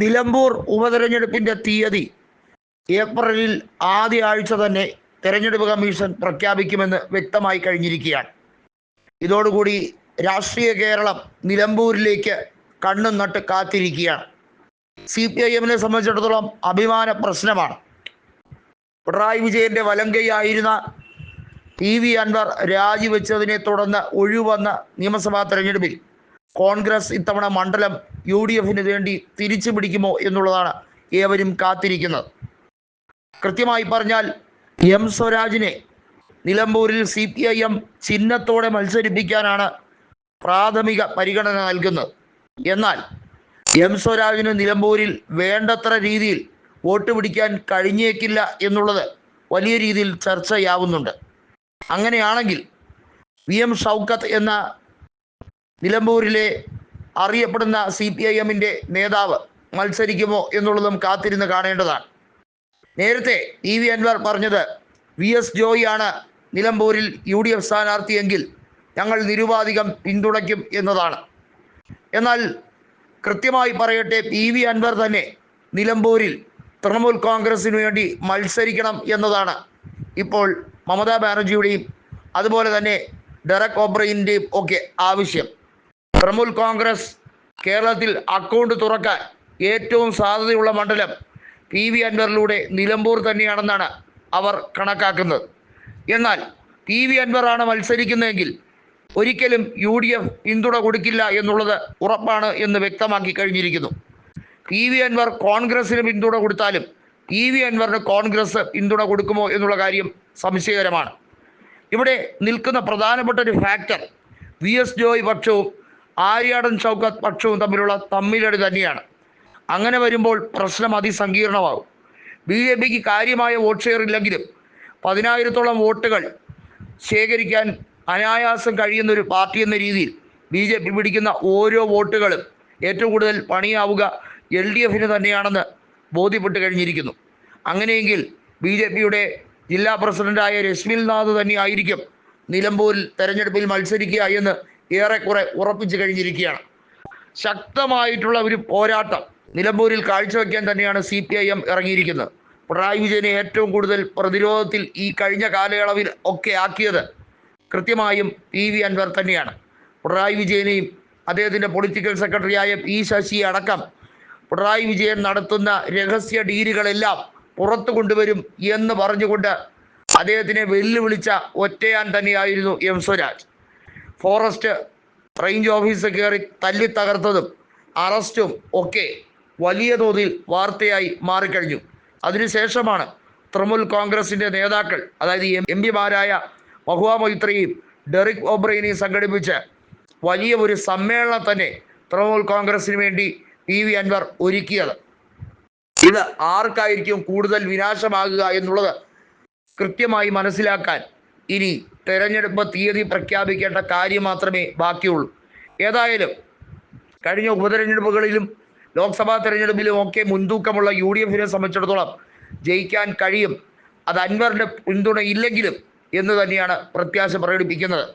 നിലമ്പൂർ ഉപതെരഞ്ഞെടുപ്പിന്റെ തീയതി ഏപ്രിലിൽ ആദ്യ ആഴ്ച തന്നെ തെരഞ്ഞെടുപ്പ് കമ്മീഷൻ പ്രഖ്യാപിക്കുമെന്ന് വ്യക്തമായി കഴിഞ്ഞിരിക്കുകയാണ്. ഇതോടുകൂടി രാഷ്ട്രീയ കേരളം നിലമ്പൂരിലേക്ക് കണ്ണും നട്ട് കാത്തിരിക്കുകയാണ്. സി പി ഐ എമ്മിനെ സംബന്ധിച്ചിടത്തോളം അഭിമാന പ്രശ്നമാണ്. പിണറായി വിജയന്റെ വലങ്കയായിരുന്ന പി വി അൻവർ രാജിവെച്ചതിനെ തുടർന്ന് ഒഴിവന്ന നിയമസഭാ തെരഞ്ഞെടുപ്പിൽ കോൺഗ്രസ് ഇത്തവണ മണ്ഡലം യു ഡി എഫിന് വേണ്ടി തിരിച്ചു പിടിക്കുമോ എന്നുള്ളതാണ് ഏവരും കാത്തിരിക്കുന്നത്. കൃത്യമായി പറഞ്ഞാൽ എം സ്വരാജിനെ നിലമ്പൂരിൽ സി പി ഐ എം ചിഹ്നത്തോടെ മത്സരിപ്പിക്കാനാണ് പ്രാഥമിക പരിഗണന നൽകുന്നത്. എന്നാൽ എം സ്വരാജിന് നിലമ്പൂരിൽ വേണ്ടത്ര രീതിയിൽ വോട്ട് പിടിക്കാൻ കഴിഞ്ഞേക്കില്ല എന്നുള്ളത് വലിയ രീതിയിൽ ചർച്ചയാവുന്നുണ്ട്. അങ്ങനെയാണെങ്കിൽ വി എം ഷൗക്കത്ത് എന്ന നിലമ്പൂരിലെ അറിയപ്പെടുന്ന സി പി ഐ എമ്മിന്റെ നേതാവ് മത്സരിക്കുമോ എന്നുള്ളതും കാത്തിരുന്ന് കാണേണ്ടതാണ്. നേരത്തെ ഇ വി അൻവർ പറഞ്ഞത് വി എസ് ജോയിയാണ് നിലമ്പൂരിൽ യു ഡി എഫ് സ്ഥാനാർത്ഥിയെങ്കിൽ ഞങ്ങൾ നിരുപാധികം പിന്തുണയ്ക്കും എന്നതാണ്. എന്നാൽ കൃത്യമായി പറയട്ടെ പി വി അൻവർ തന്നെ നിലമ്പൂരിൽ തൃണമൂൽ കോൺഗ്രസിന് വേണ്ടി മത്സരിക്കണം എന്നതാണ്. ഇപ്പോൾ മമതാ ബാനർജിയുടെയും അതുപോലെ തന്നെ ഡെറക് ഓബ്രയിന്റെയും ഒക്കെ ആവശ്യം. തൃണമൂൽ കോൺഗ്രസ് കേരളത്തിൽ അക്കൗണ്ട് തുറക്കാൻ ഏറ്റവും സാധ്യതയുള്ള മണ്ഡലം പി വി അൻവറിലൂടെ നിലമ്പൂർ തന്നെയാണെന്നാണ് അവർ കണക്കാക്കുന്നത്. എന്നാൽ പി വി അൻവറാണ് മത്സരിക്കുന്നതെങ്കിൽ ഒരിക്കലും യു ഡി എഫ് പിന്തുണ കൊടുക്കില്ല എന്നുള്ളത് ഉറപ്പാണ് എന്ന് വ്യക്തമാക്കി കഴിഞ്ഞിരിക്കുന്നു. പി വി അൻവർ കോൺഗ്രസിന് പിന്തുണ കൊടുത്താലും പി വി അൻവറിന് കോൺഗ്രസ് പിന്തുണ കൊടുക്കുമോ എന്നുള്ള കാര്യം സംശയകരമാണ്. ഇവിടെ നിൽക്കുന്ന പ്രധാനപ്പെട്ട ഒരു ഫാക്ടർ വി എസ് ജോയ് പക്ഷവും ആര്യാടൻ ഷൗക്കത്ത് പക്ഷവും തമ്മിലുള്ള തമ്മിലടി തന്നെയാണ്. അങ്ങനെ വരുമ്പോൾ പ്രശ്നം അതിസങ്കീർണമാകും. ബി ജെ പിക്ക് കാര്യമായ വോട്ട് ഷെയർ ഇല്ലെങ്കിലും പതിനായിരത്തോളം വോട്ടുകൾ ശേഖരിക്കാൻ അനായാസം കഴിയുന്ന ഒരു പാർട്ടി എന്ന രീതിയിൽ ബി ജെ പി പിടിക്കുന്ന ഓരോ വോട്ടുകളും ഏറ്റവും കൂടുതൽ പണിയാവുക എൽ ഡി എഫിന് തന്നെയാണെന്ന് ബോധ്യപ്പെട്ട് കഴിഞ്ഞിരിക്കുന്നു. അങ്ങനെയെങ്കിൽ ബി ജെ പിയുടെ ജില്ലാ പ്രസിഡന്റായ രശ്മിൽ നാഥ് തന്നെയായിരിക്കും നിലമ്പൂരിൽ തെരഞ്ഞെടുപ്പിൽ മത്സരിക്കുക എന്ന് ഏറെക്കുറെ ഉറപ്പിച്ചു കഴിഞ്ഞിരിക്കുകയാണ്. ശക്തമായിട്ടുള്ള ഒരു പോരാട്ടം നിലമ്പൂരിൽ കാഴ്ചവെക്കാൻ തന്നെയാണ് സി പി ഐ എം ഇറങ്ങിയിരിക്കുന്നത്. പിണറായി വിജയനെ ഏറ്റവും കൂടുതൽ പ്രതിരോധത്തിൽ ഈ കഴിഞ്ഞ കാലയളവിൽ ഒക്കെ ആക്കിയത് കൃത്യമായും പി വി അൻവർ തന്നെയാണ്. പിണറായി വിജയനെയും അദ്ദേഹത്തിന്റെ പൊളിറ്റിക്കൽ സെക്രട്ടറിയായ പി ശശി അടക്കം പിണറായി വിജയൻ നടത്തുന്ന രഹസ്യ ഡീലുകളെല്ലാം പുറത്തു കൊണ്ടുവരും എന്ന് പറഞ്ഞുകൊണ്ട് അദ്ദേഹത്തിനെ വെല്ലുവിളിച്ച ഒറ്റയാൻ തന്നെയായിരുന്നു M Swaraj. Forest range office കയറി തല്ലി തകർത്തതും അറസ്റ്റും ഒക്കെ വലിയ തോതിൽ വാർത്തയായി മാറിക്കഴിഞ്ഞു. അതിനുശേഷമാണ് തൃണമൂൽ കോൺഗ്രസിന്റെ നേതാക്കൾ അതായത് എം പിമാരായ മഹുവ മൈത്രിയും ഡെറിക് ഒബ്രൈനെയും സംഘടിപ്പിച്ച് വലിയ ഒരു സമ്മേളനം തന്നെ തൃണമൂൽ കോൺഗ്രസിന് വേണ്ടി പി. വി. അൻവർ ഒരുക്കിയത്. ഇത് ആർക്കായിരിക്കും കൂടുതൽ വിനാശമാകുക എന്നുള്ളത് കൃത്യമായി മനസ്സിലാക്കാൻ ഇനി തെരഞ്ഞെടുപ്പ് തീയതി പ്രഖ്യാപിക്കേണ്ട കാര്യം മാത്രമേ ബാക്കിയുള്ളൂ. ഏതായാലും കഴിഞ്ഞ ഉപതെരഞ്ഞെടുപ്പുകളിലും ലോക്സഭാ തെരഞ്ഞെടുപ്പിലും ഒക്കെ മുൻതൂക്കമുള്ള യു ഡി എഫിനെ സംബന്ധിച്ചിടത്തോളം ജയിക്കാൻ കഴിയും. അത് അൻവറിന്റെ പിന്തുണ ഇല്ലെങ്കിലും എന്ന് തന്നെയാണ് പ്രത്യാശ പ്രകടിപ്പിക്കുന്നത്.